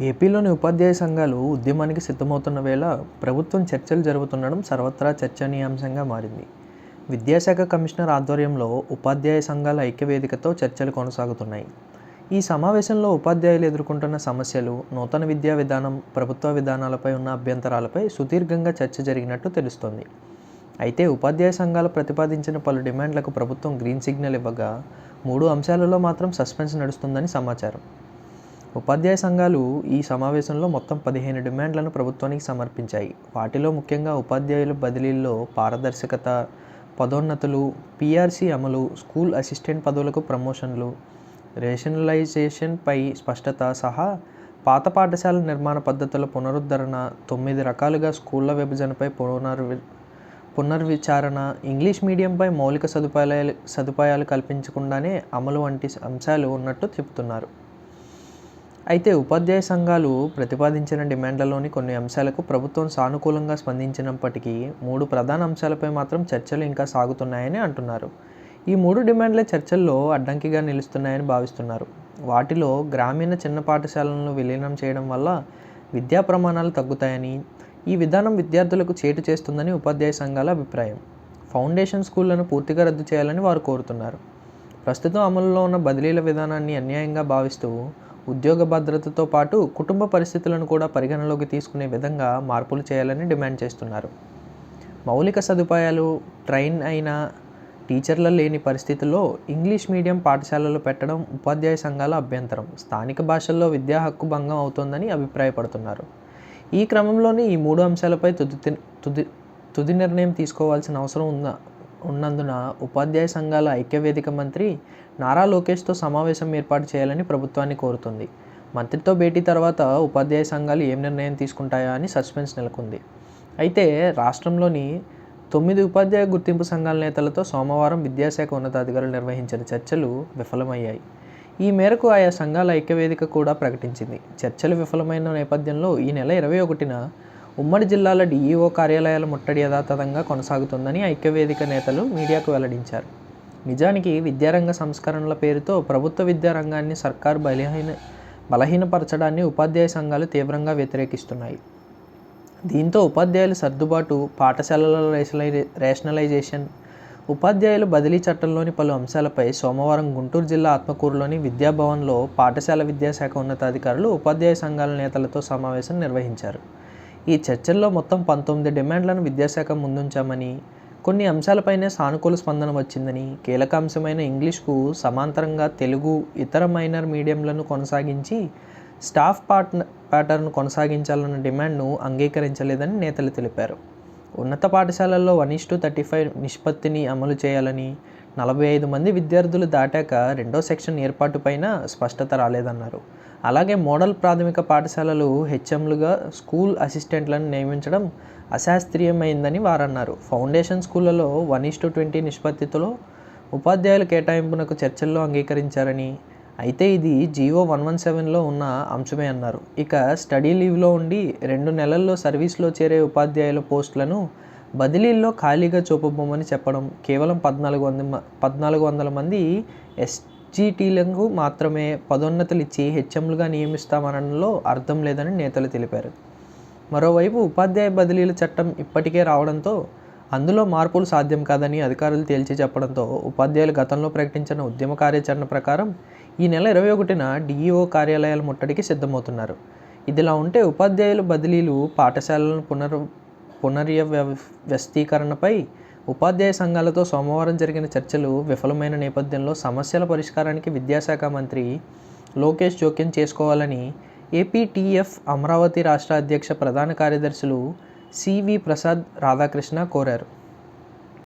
ఏపీలోని ఉపాధ్యాయ సంఘాలు ఉద్యమానికి సిద్ధమవుతున్న వేళ ప్రభుత్వం చర్చలు జరుగుతుండడం సర్వత్రా చర్చనీయాంశంగా మారింది. విద్యాశాఖ కమిషనర్ ఆధ్వర్యంలో ఉపాధ్యాయ సంఘాల ఐక్యవేదికతో చర్చలు కొనసాగుతున్నాయి. ఈ సమావేశంలో ఉపాధ్యాయులు ఎదుర్కొంటున్న సమస్యలు నూతన విద్యా విధానం ప్రభుత్వ విధానాలపై ఉన్న అభ్యంతరాలపై సుదీర్ఘంగా చర్చ జరిగినట్టు తెలుస్తోంది. అయితే ఉపాధ్యాయ సంఘాలు ప్రతిపాదించిన పలు డిమాండ్లకు ప్రభుత్వం గ్రీన్ సిగ్నల్ ఇవ్వగా మూడు అంశాలలో మాత్రం సస్పెన్స్ నడుస్తుందని సమాచారం. ఉపాధ్యాయ సంఘాలు ఈ సమావేశంలో మొత్తం పదిహేను డిమాండ్లను ప్రభుత్వానికి సమర్పించాయి. వాటిలో ముఖ్యంగా ఉపాధ్యాయుల బదిలీల్లో పారదర్శకత పదోన్నతులు పీఆర్సీ అమలు స్కూల్ అసిస్టెంట్ పదవులకు ప్రమోషన్లు రేషనలైజేషన్పై స్పష్టత సహా పాత పాఠశాల నిర్మాణ పద్ధతుల పునరుద్ధరణ తొమ్మిది రకాలుగా స్కూళ్ళ విభజనపై పునర్వి పునర్విచారణ ఇంగ్లీష్ మీడియంపై మౌలిక సదుపాయాలు సదుపాయాలు కల్పించకుండానే అమలు వంటి అంశాలు ఉన్నట్టు చెబుతున్నారు. అయితే ఉపాధ్యాయ సంఘాలు ప్రతిపాదించిన డిమాండ్లలోని కొన్ని అంశాలకు ప్రభుత్వం సానుకూలంగా స్పందించినప్పటికీ మూడు ప్రధాన అంశాలపై మాత్రం చర్చలు ఇంకా సాగుతున్నాయని అంటున్నారు. ఈ మూడు డిమాండ్లే చర్చల్లో అడ్డంకిగా నిలుస్తున్నాయని భావిస్తున్నారు. వాటిలో గ్రామీణ చిన్న పాఠశాలలను విలీనం చేయడం వల్ల విద్యా ప్రమాణాలు తగ్గుతాయని ఈ విధానం విద్యార్థులకు చేటు చేస్తుందని ఉపాధ్యాయ సంఘాల అభిప్రాయం. ఫౌండేషన్ స్కూళ్ళను పూర్తిగా రద్దు చేయాలని వారు కోరుతున్నారు. ప్రస్తుతం అమలులో ఉన్న బదిలీల విధానాన్ని అన్యాయంగా భావిస్తూ ఉద్యోగ భద్రతతో పాటు కుటుంబ పరిస్థితులను కూడా పరిగణలోకి తీసుకునే విధంగా మార్పులు చేయాలని డిమాండ్ చేస్తున్నారు. మౌలిక సదుపాయాలు ట్రైన్ అయిన టీచర్ల లేని పరిస్థితుల్లో ఇంగ్లీష్ మీడియం పాఠశాలలు పెట్టడం ఉపాధ్యాయ సంఘాల అభ్యంతరం. స్థానిక భాషల్లో విద్యా హక్కు భంగం అవుతోందని అభిప్రాయపడుతున్నారు. ఈ క్రమంలోనే ఈ మూడు అంశాలపై తుది తుది తుది నిర్ణయం తీసుకోవాల్సిన అవసరం ఉన్న ఉన్నందున ఉపాధ్యాయ సంఘాల ఐక్యవేదిక మంత్రి నారా లోకేష్తో సమావేశం ఏర్పాటు చేయాలని ప్రభుత్వాన్ని కోరుతుంది. మంత్రితో భేటీ తర్వాత ఉపాధ్యాయ సంఘాలు ఏం నిర్ణయం తీసుకుంటాయా అని సస్పెన్స్ నెలకొంది. అయితే రాష్ట్రంలోని తొమ్మిది ఉపాధ్యాయ గుర్తింపు సంఘాల నేతలతో సోమవారం విద్యాశాఖ ఉన్నతాధికారులు నిర్వహించిన చర్చలు విఫలమయ్యాయి. ఈ మేరకు ఆయా సంఘాల ఐక్యవేదిక కూడా ప్రకటించింది. చర్చలు విఫలమైన నేపథ్యంలో ఈ నెల ఇరవై ఒకటిన ఉమ్మడి జిల్లాల డీఈఓ కార్యాలయాల ముట్టడి యథాతథంగా కొనసాగుతుందని ఐక్యవేదిక నేతలు మీడియాకు వెల్లడించారు. నిజానికి విద్యారంగ సంస్కరణల పేరుతో ప్రభుత్వ విద్యారంగాన్ని సర్కారు బలహీన బలహీనపరచడాన్ని ఉపాధ్యాయ సంఘాలు తీవ్రంగా వ్యతిరేకిస్తున్నాయి. దీంతో ఉపాధ్యాయుల సర్దుబాటు పాఠశాలల రేషనలై రేషనలైజేషన్ ఉపాధ్యాయులు బదిలీ చట్టంలోని పలు అంశాలపై సోమవారం గుంటూరు జిల్లా ఆత్మకూరులోని విద్యాభవన్లో పాఠశాల విద్యాశాఖ ఉన్నతాధికారులు ఉపాధ్యాయ సంఘాల నేతలతో సమావేశం నిర్వహించారు. ఈ చర్చల్లో మొత్తం పంతొమ్మిది డిమాండ్లను విద్యాశాఖ ముందుంచామని కొన్ని అంశాలపైనే సానుకూల స్పందన వచ్చిందని కీలక అంశమైన ఇంగ్లీష్కు సమాంతరంగా తెలుగు ఇతర మైనర్ మీడియంలను కొనసాగించి స్టాఫ్ పార్ట్న ప్యాటర్న్ కొనసాగించాలన్న డిమాండ్ను అంగీకరించలేదని నేతలు తెలిపారు. ఉన్నత పాఠశాలల్లో వన్ ఇస్ థర్టీ ఫైవ్ నిష్పత్తిని అమలు చేయాలని నలభై ఐదు మంది విద్యార్థులు దాటాక రెండో సెక్షన్ ఏర్పాటుపైన స్పష్టత రాలేదన్నారు. అలాగే మోడల్ ప్రాథమిక పాఠశాలలు హెచ్ఎంలుగా స్కూల్ అసిస్టెంట్లను నియమించడం అశాస్త్రీయమైందని వారన్నారు. ఫౌండేషన్ స్కూళ్ళలో వన్ ఇస్ టు ట్వంటీ నిష్పత్తితో ఉపాధ్యాయుల కేటాయింపునకు చర్చల్లో అంగీకరించారని అయితే ఇది జీవో వన్ వన్ సెవెన్లో ఉన్న అంశమే అన్నారు. ఇక స్టడీ లీవ్లో ఉండి రెండు నెలల్లో సర్వీస్లో చేరే ఉపాధ్యాయుల పోస్టులను బదిలీల్లో ఖాళీగా చూపబోమని చెప్పడం కేవలం పద్నాలుగు వంద పద్నాలుగు వందల మంది ఎస్ ఎస్జీటీలకు మాత్రమే పదోన్నతులు ఇచ్చి హెచ్ఎంలుగా నియమిస్తామనడంలో అర్థం లేదని నేతలు తెలిపారు. మరోవైపు ఉపాధ్యాయ బదిలీల చట్టం ఇప్పటికే రావడంతో అందులో మార్పులు సాధ్యం కాదని అధికారులు తేల్చి చెప్పడంతో ఉపాధ్యాయులు గతంలో ప్రకటించిన ఉద్యమ కార్యాచరణ ప్రకారం ఈ నెల ఇరవై ఒకటిన డిఈఓ కార్యాలయాల ముట్టడికి సిద్ధమవుతున్నారు. ఇదిలా ఉంటే ఉపాధ్యాయుల బదిలీలు పాఠశాలలను పునర్ పునర్వ్యవస్థీకరణపై ఉపాధ్యాయ సంఘాలతో సోమవారం జరిగిన చర్చలు విఫలమైన నేపథ్యంలో సమస్యల పరిష్కారానికి విద్యాశాఖ మంత్రి లోకేష్ జోక్యం చేసుకోవాలని ఏపీటీఎఫ్ అమరావతి రాష్ట్ర అధ్యక్ష ప్రధాన కార్యదర్శులు సివి ప్రసాద్ రాధాకృష్ణ కోరారు.